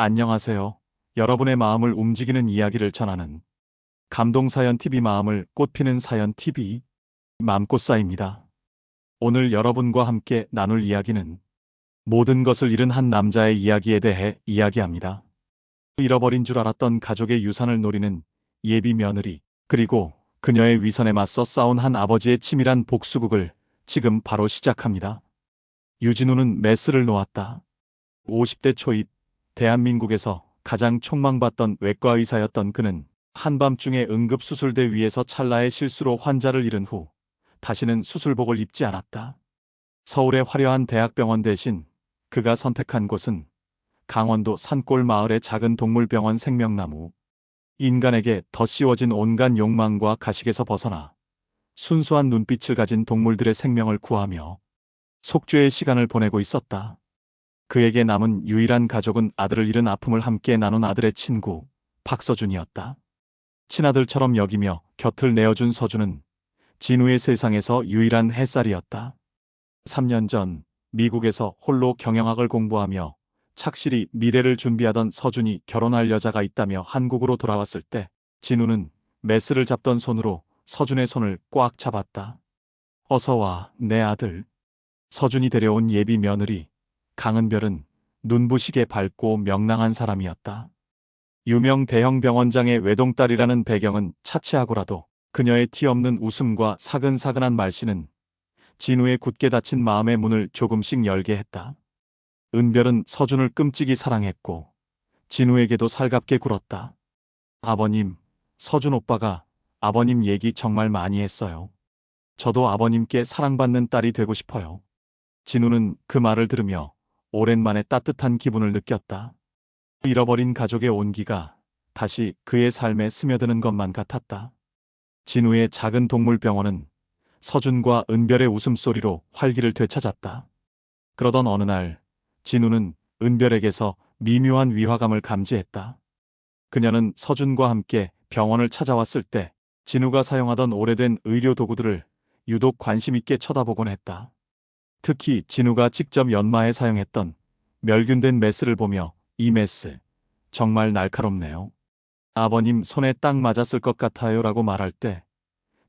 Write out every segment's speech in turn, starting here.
안녕하세요. 여러분의 마음을 움직이는 이야기를 전하는 감동사연 TV 마음을 꽃피는 사연 TV 맘꽃사입니다. 오늘 여러분과 함께 나눌 이야기는 모든 것을 잃은 한 남자의 이야기에 대해 이야기합니다. 잃어버린 줄 알았던 가족의 유산을 노리는 예비 며느리, 그리고 그녀의 위선에 맞서 싸운 한 아버지의 치밀한 복수극을 지금 바로 시작합니다. 유진우는 메스를 놓았다. 50대 초입, 대한민국에서 가장 촉망받던 외과 의사였던 그는 한밤중에 응급수술대 위에서 찰나의 실수로 환자를 잃은 후 다시는 수술복을 입지 않았다. 서울의 화려한 대학병원 대신 그가 선택한 곳은 강원도 산골 마을의 작은 동물병원 생명나무. 인간에게 더 씌워진 온갖 욕망과 가식에서 벗어나 순수한 눈빛을 가진 동물들의 생명을 구하며 속죄의 시간을 보내고 있었다. 그에게 남은 유일한 가족은 아들을 잃은 아픔을 함께 나눈 아들의 친구 박서준이었다. 친아들처럼 여기며 곁을 내어준 서준은 진우의 세상에서 유일한 햇살이었다. 3년 전 미국에서 홀로 경영학을 공부하며 착실히 미래를 준비하던 서준이 결혼할 여자가 있다며 한국으로 돌아왔을 때 진우는 메스를 잡던 손으로 서준의 손을 꽉 잡았다. 어서 와, 내 아들. 서준이 데려온 예비 며느리 강은별은 눈부시게 밝고 명랑한 사람이었다. 유명 대형 병원장의 외동딸이라는 배경은 차치하고라도 그녀의 티 없는 웃음과 사근사근한 말씨는 진우의 굳게 닫힌 마음의 문을 조금씩 열게 했다. 은별은 서준을 끔찍이 사랑했고 진우에게도 살갑게 굴었다. 아버님, 서준 오빠가 아버님 얘기 정말 많이 했어요. 저도 아버님께 사랑받는 딸이 되고 싶어요. 진우는 그 말을 들으며 오랜만에 따뜻한 기분을 느꼈다. 잃어버린 가족의 온기가 다시 그의 삶에 스며드는 것만 같았다. 진우의 작은 동물병원은 서준과 은별의 웃음소리로 활기를 되찾았다. 그러던 어느 날 진우는 은별에게서 미묘한 위화감을 감지했다. 그녀는 서준과 함께 병원을 찾아왔을 때 진우가 사용하던 오래된 의료 도구들을 유독 관심 있게 쳐다보곤 했다. 특히 진우가 직접 연마에 사용했던 멸균된 메스를 보며 이 메스 정말 날카롭네요. 아버님 손에 딱 맞았을 것 같아요 라고 말할 때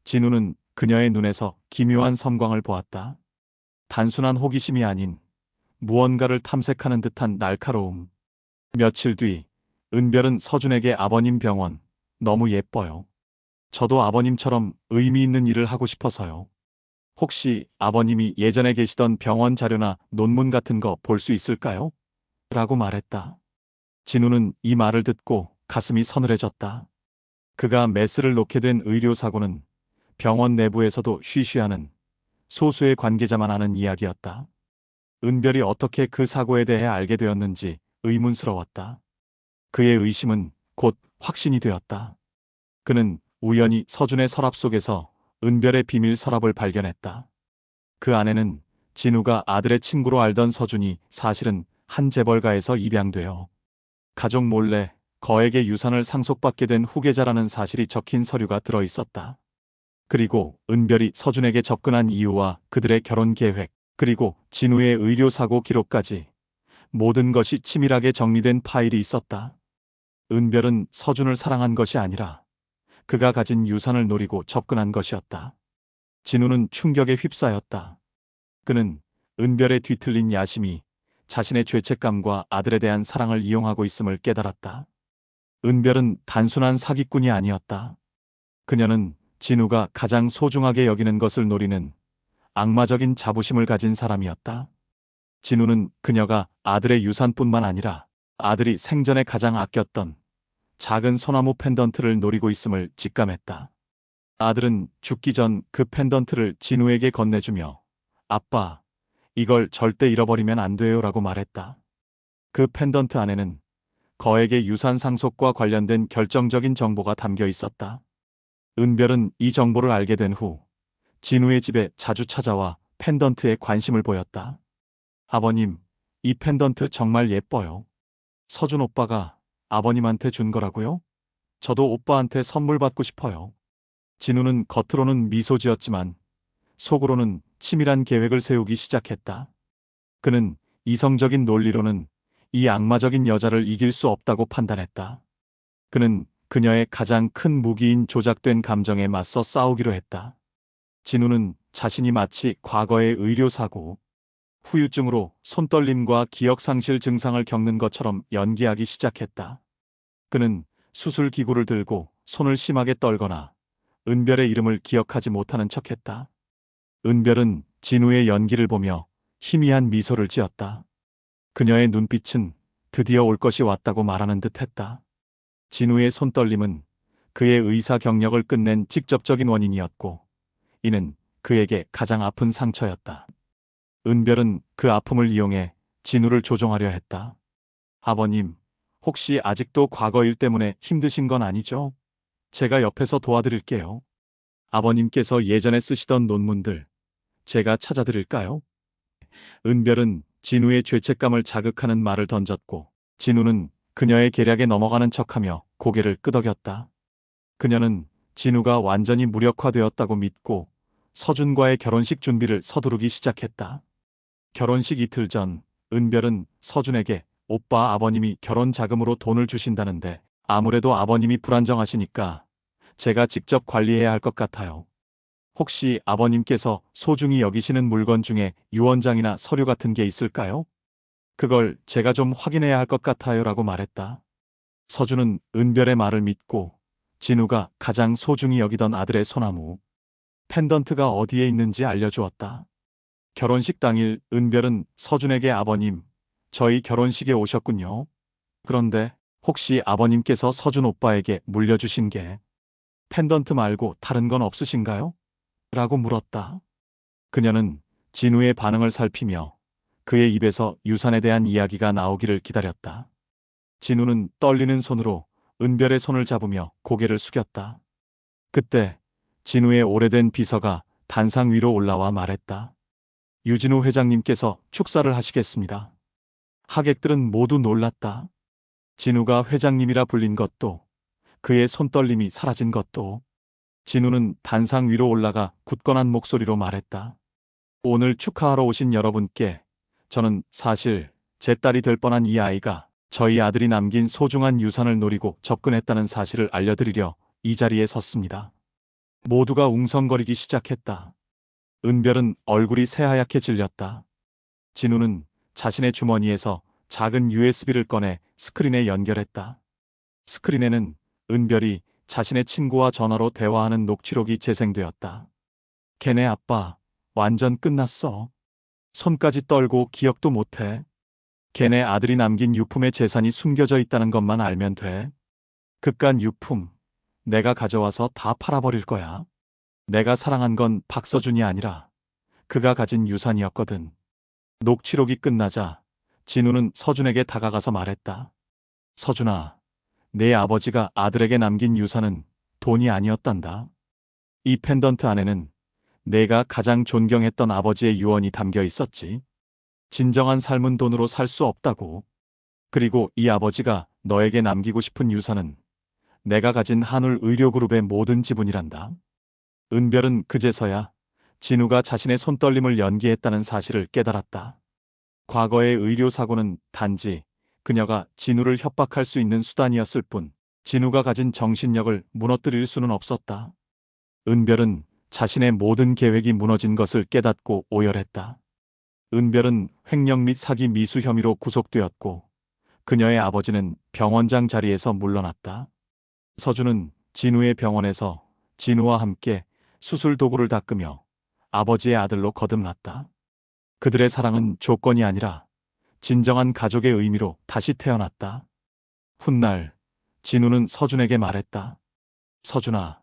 진우는 그녀의 눈에서 기묘한 섬광을 보았다. 단순한 호기심이 아닌 무언가를 탐색하는 듯한 날카로움. 며칠 뒤 은별은 서준에게 아버님 병원 너무 예뻐요. 저도 아버님처럼 의미 있는 일을 하고 싶어서요. 혹시 아버님이 예전에 계시던 병원 자료나 논문 같은 거 볼 수 있을까요? 라고 말했다. 진우는 이 말을 듣고 가슴이 서늘해졌다. 그가 메스를 놓게 된 의료사고는 병원 내부에서도 쉬쉬하는 소수의 관계자만 아는 이야기였다. 은별이 어떻게 그 사고에 대해 알게 되었는지 의문스러웠다. 그의 의심은 곧 확신이 되었다. 그는 우연히 서준의 서랍 속에서 은별의 비밀 서랍을 발견했다. 그 안에는 진우가 아들의 친구로 알던 서준이 사실은 한 재벌가에서 입양되어 가족 몰래 거액의 유산을 상속받게 된 후계자라는 사실이 적힌 서류가 들어 있었다. 그리고 은별이 서준에게 접근한 이유와 그들의 결혼 계획, 그리고 진우의 의료사고 기록까지 모든 것이 치밀하게 정리된 파일이 있었다. 은별은 서준을 사랑한 것이 아니라 그가 가진 유산을 노리고 접근한 것이었다. 진우는 충격에 휩싸였다. 그는 은별의 뒤틀린 야심이 자신의 죄책감과 아들에 대한 사랑을 이용하고 있음을 깨달았다. 은별은 단순한 사기꾼이 아니었다. 그녀는 진우가 가장 소중하게 여기는 것을 노리는 악마적인 자부심을 가진 사람이었다. 진우는 그녀가 아들의 유산뿐만 아니라 아들이 생전에 가장 아꼈던 작은 소나무 펜던트를 노리고 있음을 직감했다. 아들은 죽기 전 그 펜던트를 진우에게 건네주며 아빠, 이걸 절대 잃어버리면 안 돼요 라고 말했다. 그 펜던트 안에는 거액의 유산 상속과 관련된 결정적인 정보가 담겨 있었다. 은별은 이 정보를 알게 된 후 진우의 집에 자주 찾아와 펜던트에 관심을 보였다. 아버님, 이 펜던트 정말 예뻐요. 서준 오빠가 아버님한테 준 거라고요? 저도 오빠한테 선물 받고 싶어요. 진우는 겉으로는 미소 지었지만 속으로는 치밀한 계획을 세우기 시작했다. 그는 이성적인 논리로는 이 악마적인 여자를 이길 수 없다고 판단했다. 그는 그녀의 가장 큰 무기인 조작된 감정에 맞서 싸우기로 했다. 진우는 자신이 마치 과거의 의료사고, 후유증으로 손떨림과 기억상실 증상을 겪는 것처럼 연기하기 시작했다. 그는 수술 기구를 들고 손을 심하게 떨거나 은별의 이름을 기억하지 못하는 척했다. 은별은 진우의 연기를 보며 희미한 미소를 지었다. 그녀의 눈빛은 드디어 올 것이 왔다고 말하는 듯 했다. 진우의 손떨림은 그의 의사 경력을 끝낸 직접적인 원인이었고, 이는 그에게 가장 아픈 상처였다. 은별은 그 아픔을 이용해 진우를 조종하려 했다. 아버님, 혹시 아직도 과거 일 때문에 힘드신 건 아니죠? 제가 옆에서 도와드릴게요. 아버님께서 예전에 쓰시던 논문들, 제가 찾아드릴까요? 은별은 진우의 죄책감을 자극하는 말을 던졌고, 진우는 그녀의 계략에 넘어가는 척하며 고개를 끄덕였다. 그녀는 진우가 완전히 무력화되었다고 믿고 서준과의 결혼식 준비를 서두르기 시작했다. 결혼식 이틀 전, 은별은 서준에게 오빠 아버님이 결혼 자금으로 돈을 주신다는데 아무래도 아버님이 불안정하시니까 제가 직접 관리해야 할 것 같아요. 혹시 아버님께서 소중히 여기시는 물건 중에 유언장이나 서류 같은 게 있을까요? 그걸 제가 좀 확인해야 할 것 같아요 라고 말했다. 서준은 은별의 말을 믿고 진우가 가장 소중히 여기던 아들의 소나무, 펜던트가 어디에 있는지 알려주었다. 결혼식 당일 은별은 서준에게 아버님, 저희 결혼식에 오셨군요. 그런데 혹시 아버님께서 서준 오빠에게 물려주신 게 펜던트 말고 다른 건 없으신가요? 라고 물었다. 그녀는 진우의 반응을 살피며 그의 입에서 유산에 대한 이야기가 나오기를 기다렸다. 진우는 떨리는 손으로 은별의 손을 잡으며 고개를 숙였다. 그때 진우의 오래된 비서가 단상 위로 올라와 말했다. 유진우 회장님께서 축사를 하시겠습니다. 하객들은 모두 놀랐다. 진우가 회장님이라 불린 것도 그의 손떨림이 사라진 것도 진우는 단상 위로 올라가 굳건한 목소리로 말했다. 오늘 축하하러 오신 여러분께 저는 사실 제 딸이 될 뻔한 이 아이가 저희 아들이 남긴 소중한 유산을 노리고 접근했다는 사실을 알려드리려 이 자리에 섰습니다. 모두가 웅성거리기 시작했다. 은별은 얼굴이 새하얗게 질렸다. 진우는 자신의 주머니에서 작은 USB를 꺼내 스크린에 연결했다. 스크린에는 은별이 자신의 친구와 전화로 대화하는 녹취록이 재생되었다. 걔네 아빠, 완전 끝났어. 손까지 떨고 기억도 못해. 걔네 아들이 남긴 유품의 재산이 숨겨져 있다는 것만 알면 돼. 그깟 유품, 내가 가져와서 다 팔아버릴 거야. 내가 사랑한 건 박서준이 아니라 그가 가진 유산이었거든. 녹취록이 끝나자 진우는 서준에게 다가가서 말했다. 서준아, 내 아버지가 아들에게 남긴 유산은 돈이 아니었단다. 이 펜던트 안에는 내가 가장 존경했던 아버지의 유언이 담겨 있었지. 진정한 삶은 돈으로 살 수 없다고. 그리고 이 아버지가 너에게 남기고 싶은 유산은 내가 가진 한울 의료그룹의 모든 지분이란다. 은별은 그제서야 진우가 자신의 손떨림을 연기했다는 사실을 깨달았다. 과거의 의료사고는 단지 그녀가 진우를 협박할 수 있는 수단이었을 뿐 진우가 가진 정신력을 무너뜨릴 수는 없었다. 은별은 자신의 모든 계획이 무너진 것을 깨닫고 오열했다. 은별은 횡령 및 사기 미수 혐의로 구속되었고 그녀의 아버지는 병원장 자리에서 물러났다. 서준은 진우의 병원에서 진우와 함께 수술 도구를 닦으며 아버지의 아들로 거듭났다. 그들의 사랑은 조건이 아니라 진정한 가족의 의미로 다시 태어났다. 훗날 진우는 서준에게 말했다. 서준아,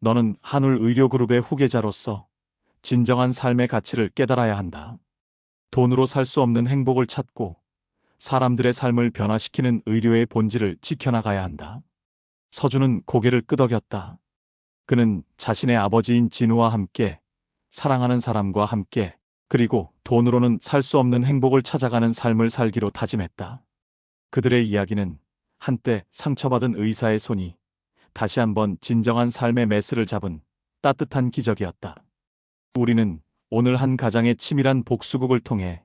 너는 한울 의료그룹의 후계자로서 진정한 삶의 가치를 깨달아야 한다. 돈으로 살 수 없는 행복을 찾고 사람들의 삶을 변화시키는 의료의 본질을 지켜나가야 한다. 서준은 고개를 끄덕였다. 그는 자신의 아버지인 진우와 함께 사랑하는 사람과 함께 그리고 돈으로는 살 수 없는 행복을 찾아가는 삶을 살기로 다짐했다. 그들의 이야기는 한때 상처받은 의사의 손이 다시 한번 진정한 삶의 메스를 잡은 따뜻한 기적이었다. 우리는 오늘 한 가장의 치밀한 복수극을 통해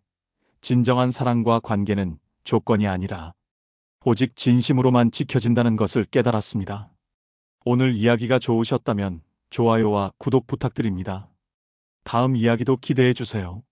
진정한 사랑과 관계는 조건이 아니라 오직 진심으로만 지켜진다는 것을 깨달았습니다. 오늘 이야기가 좋으셨다면 좋아요와 구독 부탁드립니다. 다음 이야기도 기대해 주세요.